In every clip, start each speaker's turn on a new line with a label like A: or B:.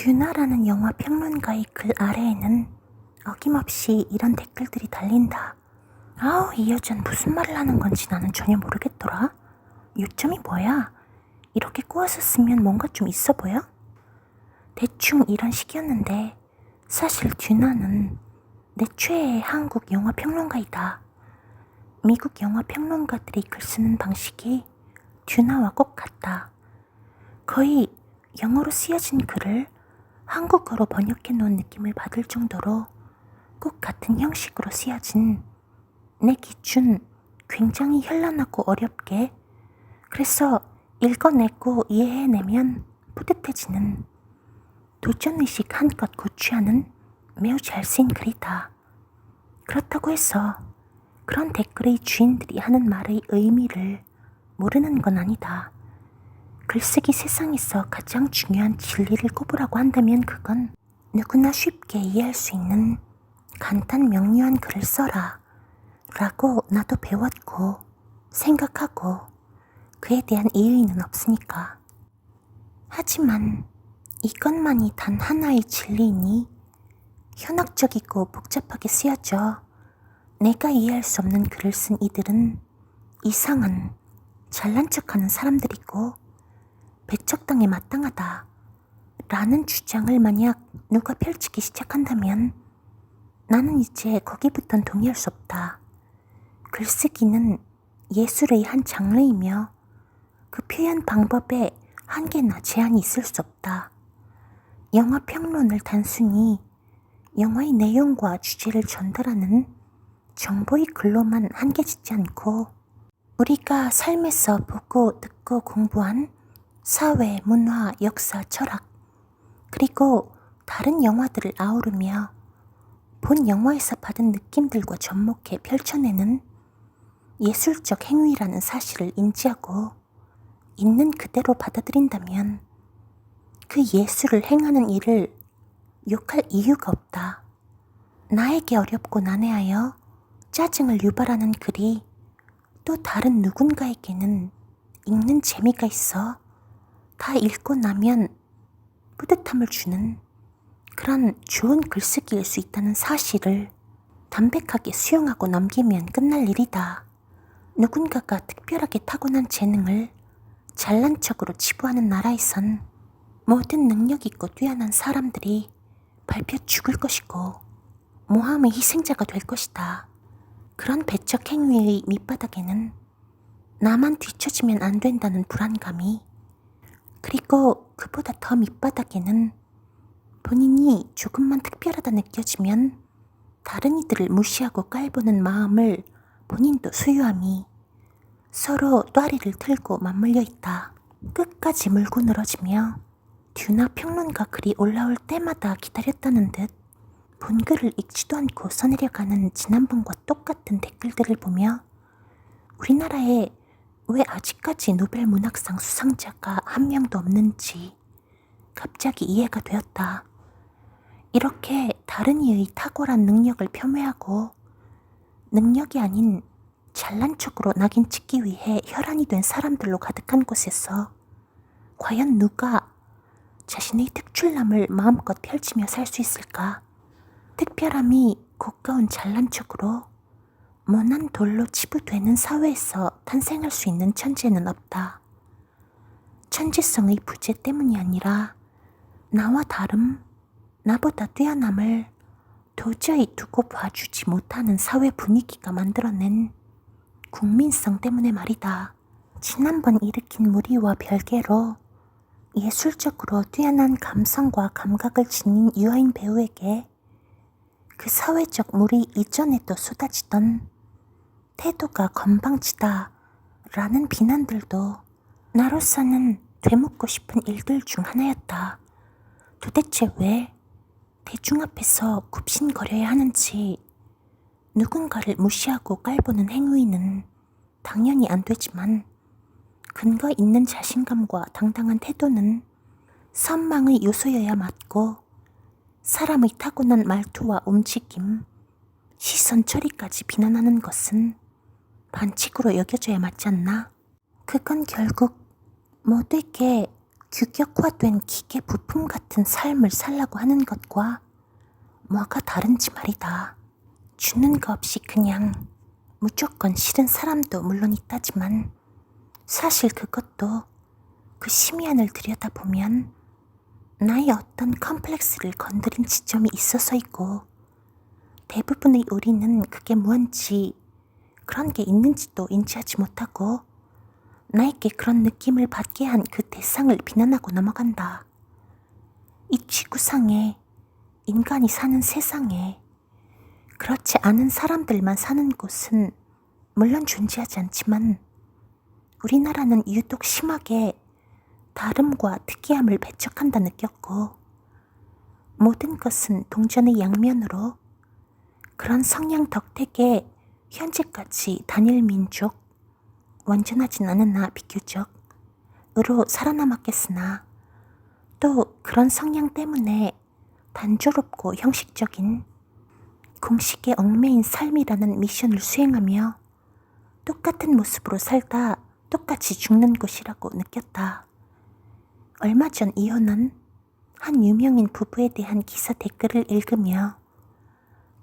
A: 듀나라는 영화 평론가의 글 아래에는 어김없이 이런 댓글들이 달린다. 아우, 이 여자는 무슨 말을 하는 건지 나는 전혀 모르겠더라. 요점이 뭐야? 이렇게 꼬아서 쓰면 뭔가 좀 있어 보여? 대충 이런 식이었는데 사실 듀나는 내 최애의 한국 영화 평론가이다. 미국 영화 평론가들이 글 쓰는 방식이 듀나와 꼭 같다. 거의 영어로 쓰여진 글을 한국어로 번역해 놓은 느낌을 받을 정도로 꼭 같은 형식으로 쓰여진 내 기준 굉장히 현란하고 어렵게 그래서 읽어내고 이해해내면 뿌듯해지는 도전의식 한껏 고취하는 매우 잘 쓰인 글이다. 그렇다고 해서 그런 댓글의 주인들이 하는 말의 의미를 모르는 건 아니다. 글쓰기 세상에서 가장 중요한 진리를 꼽으라고 한다면 그건 누구나 쉽게 이해할 수 있는 간단 명료한 글을 써라. 라고 나도 배웠고 생각하고 그에 대한 이의는 없으니까. 하지만 이것만이 단 하나의 진리이니 현학적이고 복잡하게 쓰여져 내가 이해할 수 없는 글을 쓴 이들은 이상한 잘난 척하는 사람들이고 배척당에 마땅하다 라는 주장을 만약 누가 펼치기 시작한다면 나는 이제 거기부턴 동의할 수 없다. 글쓰기는 예술의 한 장르이며 그 표현 방법에 한계나 제한이 있을 수 없다. 영화 평론을 단순히 영화의 내용과 주제를 전달하는 정보의 글로만 한계 짓지 않고 우리가 삶에서 보고 듣고 공부한 사회, 문화, 역사, 철학, 그리고 다른 영화들을 아우르며 본 영화에서 받은 느낌들과 접목해 펼쳐내는 예술적 행위라는 사실을 인지하고 있는 그대로 받아들인다면 그 예술을 행하는 일을 욕할 이유가 없다. 나에게 어렵고 난해하여 짜증을 유발하는 글이 또 다른 누군가에게는 읽는 재미가 있어 다 읽고 나면 뿌듯함을 주는 그런 좋은 글쓰기일 수 있다는 사실을 담백하게 수용하고 넘기면 끝날 일이다. 누군가가 특별하게 타고난 재능을 잘난 척으로 치부하는 나라에선 모든 능력 있고 뛰어난 사람들이 밟혀 죽을 것이고 모함의 희생자가 될 것이다. 그런 배척 행위의 밑바닥에는 나만 뒤처지면 안 된다는 불안감이 그리고 그보다 더 밑바닥에는 본인이 조금만 특별하다 느껴지면 다른 이들을 무시하고 깔보는 마음을 본인도 수유함이 서로 또아리를 틀고 맞물려 있다. 끝까지 물고 늘어지며 듀나 평론가 글이 올라올 때마다 기다렸다는 듯 본글을 읽지도 않고 써내려가는 지난번과 똑같은 댓글들을 보며 우리나라에 왜 아직까지 노벨 문학상 수상자가 한 명도 없는지 갑자기 이해가 되었다. 이렇게 다른 이의 탁월한 능력을 폄훼하고 능력이 아닌 잘난 척으로 낙인 찍기 위해 혈안이 된 사람들로 가득한 곳에서 과연 누가 자신의 특출남을 마음껏 펼치며 살 수 있을까? 특별함이 고가운 잘난 척으로 모난 돌로 치부되는 사회에서 탄생할 수 있는 천재는 없다. 천재성의 부재 때문이 아니라 나와 다름, 나보다 뛰어남을 도저히 두고 봐주지 못하는 사회 분위기가 만들어낸 국민성 때문에 말이다. 지난번 일으킨 무리와 별개로 예술적으로 뛰어난 감성과 감각을 지닌 유아인 배우에게 그 사회적 무리 이전에도 쏟아지던 태도가 건방지다 라는 비난들도 나로서는 되묻고 싶은 일들 중 하나였다. 도대체 왜 대중 앞에서 굽신거려야 하는지 누군가를 무시하고 깔보는 행위는 당연히 안 되지만 근거 있는 자신감과 당당한 태도는 선망의 요소여야 맞고 사람의 타고난 말투와 움직임, 시선 처리까지 비난하는 것은 반칙으로 여겨져야 맞지 않나? 그건 결국 모두에게 규격화된 기계 부품 같은 삶을 살라고 하는 것과 뭐가 다른지 말이다. 주는 거 없이 그냥 무조건 싫은 사람도 물론 있다지만 사실 그것도 그 심연을 들여다보면 나의 어떤 컴플렉스를 건드린 지점이 있어서이고 대부분의 우리는 그게 뭔지 그런 게 있는지도 인지하지 못하고 나에게 그런 느낌을 받게 한 그 대상을 비난하고 넘어간다. 이 지구상에 인간이 사는 세상에 그렇지 않은 사람들만 사는 곳은 물론 존재하지 않지만 우리나라는 유독 심하게 다름과 특이함을 배척한다 느꼈고 모든 것은 동전의 양면으로 그런 성향 덕택에 현재까지 단일 민족 완전하진 않으나 비교적 으로 살아남았겠으나 또 그런 성향 때문에 단조롭고 형식적인 공식에 얽매인 삶이라는 미션을 수행하며 똑같은 모습으로 살다 똑같이 죽는 것이라고 느꼈다. 얼마 전 이혼한 한 유명인 부부에 대한 기사 댓글을 읽으며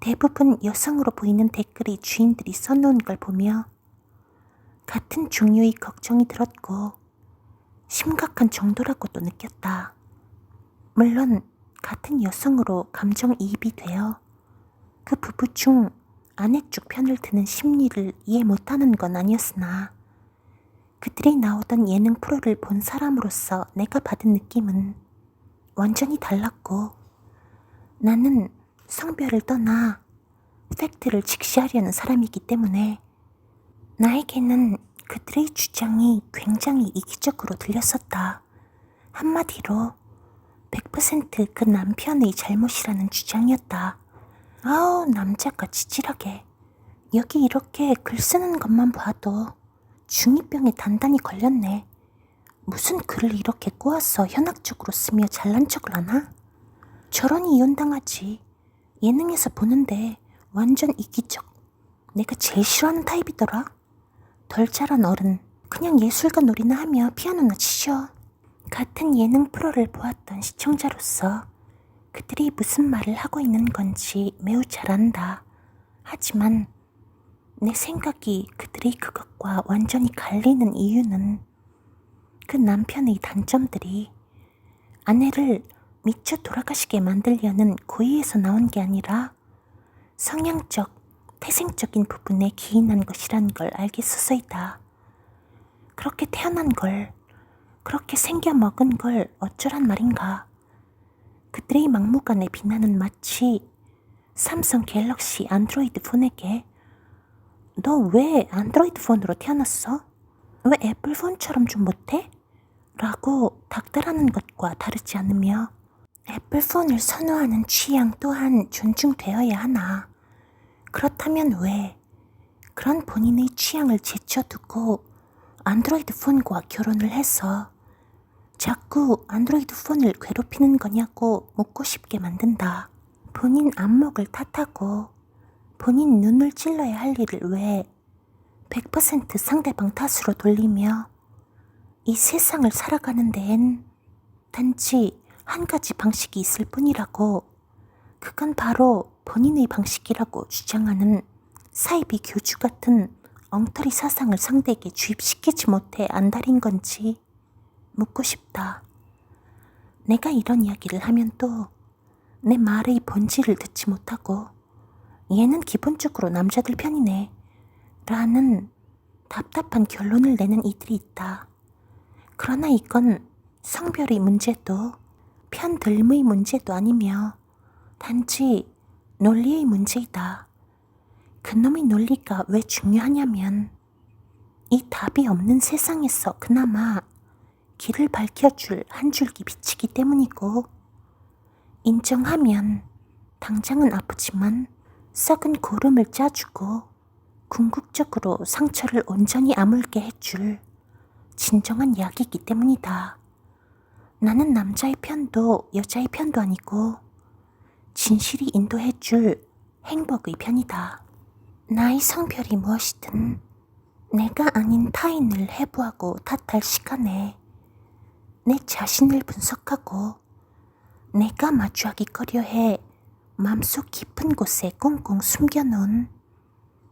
A: 대부분 여성으로 보이는 댓글이 주인들이 써놓은 걸 보며 같은 종류의 걱정이 들었고 심각한 정도라고도 느꼈다. 물론 같은 여성으로 감정이입이 되어 그 부부 중 아내 쪽 편을 드는 심리를 이해 못하는 건 아니었으나 그들이 나오던 예능 프로를 본 사람으로서 내가 받은 느낌은 완전히 달랐고 나는 성별을 떠나 팩트를 직시하려는 사람이기 때문에 나에게는 그들의 주장이 굉장히 이기적으로 들렸었다. 한마디로 100%그 남편의 잘못이라는 주장이었다. 아우, 남자가 지질하게. 여기 이렇게 글 쓰는 것만 봐도 중2병에 단단히 걸렸네. 무슨 글을 이렇게 꼬아서 현학적으로 쓰며 잘난 척을 하나? 저런이 이혼당하지. 예능에서 보는데 완전 이기적. 내가 제일 싫어하는 타입이더라. 덜 자란 어른. 그냥 예술가 놀이나 하며 피아노나 치셔. 같은 예능 프로를 보았던 시청자로서 그들이 무슨 말을 하고 있는 건지 매우 잘 안다. 하지만 내 생각이 그들의 그것과 완전히 갈리는 이유는 그 남편의 단점들이 아내를 미쳐 돌아가시게 만들려는 고의에서 나온 게 아니라 성향적, 태생적인 부분에 기인한 것이란 걸 알겠어서이다. 그렇게 태어난 걸, 그렇게 생겨 먹은 걸 어쩌란 말인가. 그들의 막무가내 비난은 마치 삼성 갤럭시 안드로이드 폰에게 너 왜 안드로이드 폰으로 태어났어? 왜 애플 폰처럼 좀 못해? 라고 닥달하는 것과 다르지 않으며 애플 폰을 선호하는 취향 또한 존중되어야 하나. 그렇다면 왜 그런 본인의 취향을 제쳐두고 안드로이드 폰과 결혼을 해서 자꾸 안드로이드 폰을 괴롭히는 거냐고 묻고 싶게 만든다. 본인 안목을 탓하고 본인 눈을 찔러야 할 일을 왜 100% 상대방 탓으로 돌리며 이 세상을 살아가는 데엔 단지 한 가지 방식이 있을 뿐이라고 그건 바로 본인의 방식이라고 주장하는 사이비 교주 같은 엉터리 사상을 상대에게 주입시키지 못해 안달인 건지 묻고 싶다. 내가 이런 이야기를 하면 또 내 말의 본질을 듣지 못하고 얘는 기본적으로 남자들 편이네 라는 답답한 결론을 내는 이들이 있다. 그러나 이건 성별의 문제도 편들음의 문제도 아니며 단지 논리의 문제이다. 그놈의 논리가 왜 중요하냐면 이 답이 없는 세상에서 그나마 길을 밝혀줄 한 줄기 빛이기 때문이고 인정하면 당장은 아프지만 썩은 고름을 짜주고 궁극적으로 상처를 온전히 아물게 해줄 진정한 약이기 때문이다. 나는 남자의 편도 여자의 편도 아니고 진실이 인도해 줄 행복의 편이다. 나의 성별이 무엇이든 내가 아닌 타인을 해부하고 탓할 시간에 내 자신을 분석하고 내가 마주하기 꺼려해 맘속 깊은 곳에 꽁꽁 숨겨놓은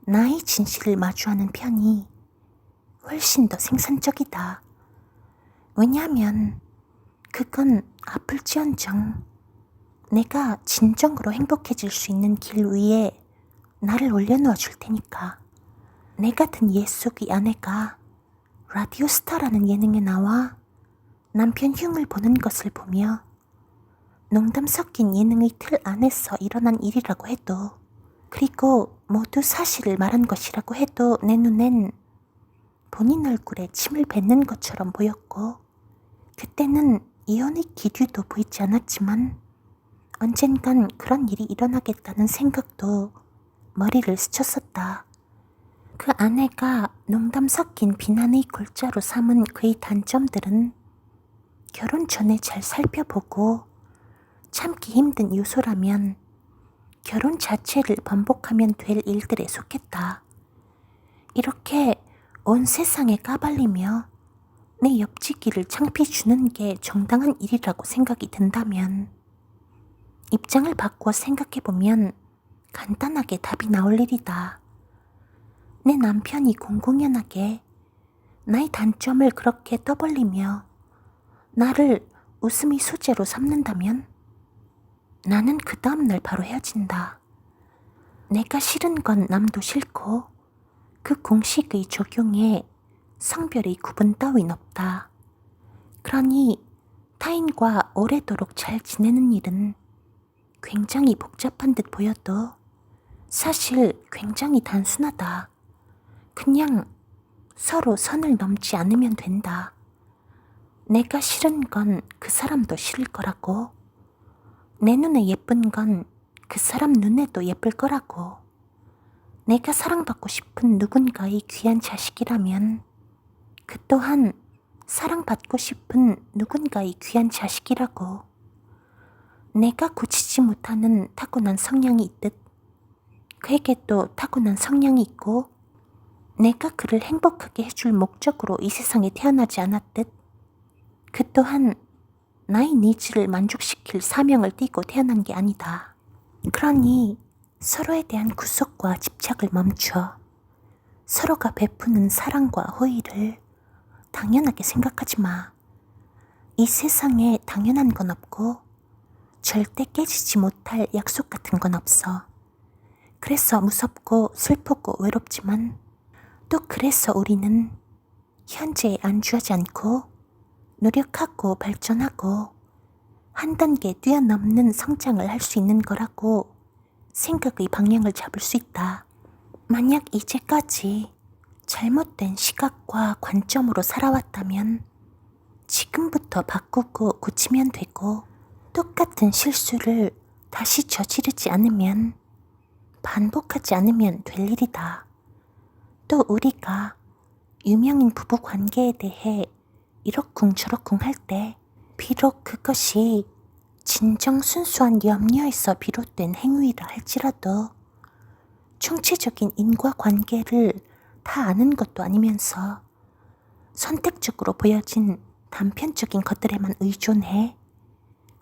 A: 나의 진실을 마주하는 편이 훨씬 더 생산적이다. 왜냐하면 그건 아플지언정 내가 진정으로 행복해질 수 있는 길 위에 나를 올려놓아 줄 테니까. 내 같은 옛 속의 아내가 라디오 스타라는 예능에 나와 남편 흉을 보는 것을 보며 농담 섞인 예능의 틀 안에서 일어난 일이라고 해도 그리고 모두 사실을 말한 것이라고 해도 내 눈엔 본인 얼굴에 침을 뱉는 것처럼 보였고 그때는 이혼의 기류도 보이지 않았지만 언젠간 그런 일이 일어나겠다는 생각도 머리를 스쳤었다. 그 아내가 농담 섞인 비난의 골자로 삼은 그의 단점들은 결혼 전에 잘 살펴보고 참기 힘든 요소라면 결혼 자체를 반복하면 될 일들에 속했다. 이렇게 온 세상에 까발리며 내 옆지기를 창피 주는 게 정당한 일이라고 생각이 든다면 입장을 바꾸어 생각해보면 간단하게 답이 나올 일이다. 내 남편이 공공연하게 나의 단점을 그렇게 떠벌리며 나를 웃음의 소재로 삼는다면 나는 그 다음날 바로 헤어진다. 내가 싫은 건 남도 싫고 그 공식의 적용에 성별의 구분 따윈 없다. 그러니 타인과 오래도록 잘 지내는 일은 굉장히 복잡한 듯 보여도 사실 굉장히 단순하다. 그냥 서로 선을 넘지 않으면 된다. 내가 싫은 건 그 사람도 싫을 거라고. 내 눈에 예쁜 건 그 사람 눈에도 예쁠 거라고. 내가 사랑받고 싶은 누군가의 귀한 자식이라면 그 또한 사랑받고 싶은 누군가의 귀한 자식이라고. 내가 고치지 못하는 타고난 성향이 있듯 그에게 또 타고난 성향이 있고 내가 그를 행복하게 해줄 목적으로 이 세상에 태어나지 않았듯 그 또한 나의 니즈를 만족시킬 사명을 띠고 태어난 게 아니다. 그러니 서로에 대한 구속과 집착을 멈춰 서로가 베푸는 사랑과 호의를 당연하게 생각하지 마. 이 세상에 당연한 건 없고 절대 깨지지 못할 약속 같은 건 없어. 그래서 무섭고 슬프고 외롭지만 또 그래서 우리는 현재에 안주하지 않고 노력하고 발전하고 한 단계 뛰어넘는 성장을 할 수 있는 거라고 생각의 방향을 잡을 수 있다. 만약 이제까지 잘못된 시각과 관점으로 살아왔다면 지금부터 바꾸고 고치면 되고 똑같은 실수를 다시 저지르지 않으면 반복하지 않으면 될 일이다. 또 우리가 유명인 부부 관계에 대해 이러쿵저러쿵 할 때 비록 그것이 진정 순수한 염려에서 비롯된 행위라 할지라도 총체적인 인과 관계를 다 아는 것도 아니면서 선택적으로 보여진 단편적인 것들에만 의존해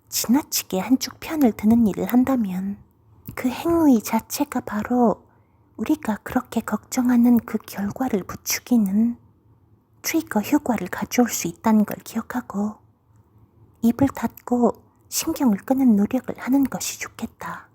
A: 지나치게 한쪽 편을 드는 일을 한다면 그 행위 자체가 바로 우리가 그렇게 걱정하는 그 결과를 부추기는 트리거 효과를 가져올 수 있다는 걸 기억하고 입을 닫고 신경을 끄는 노력을 하는 것이 좋겠다.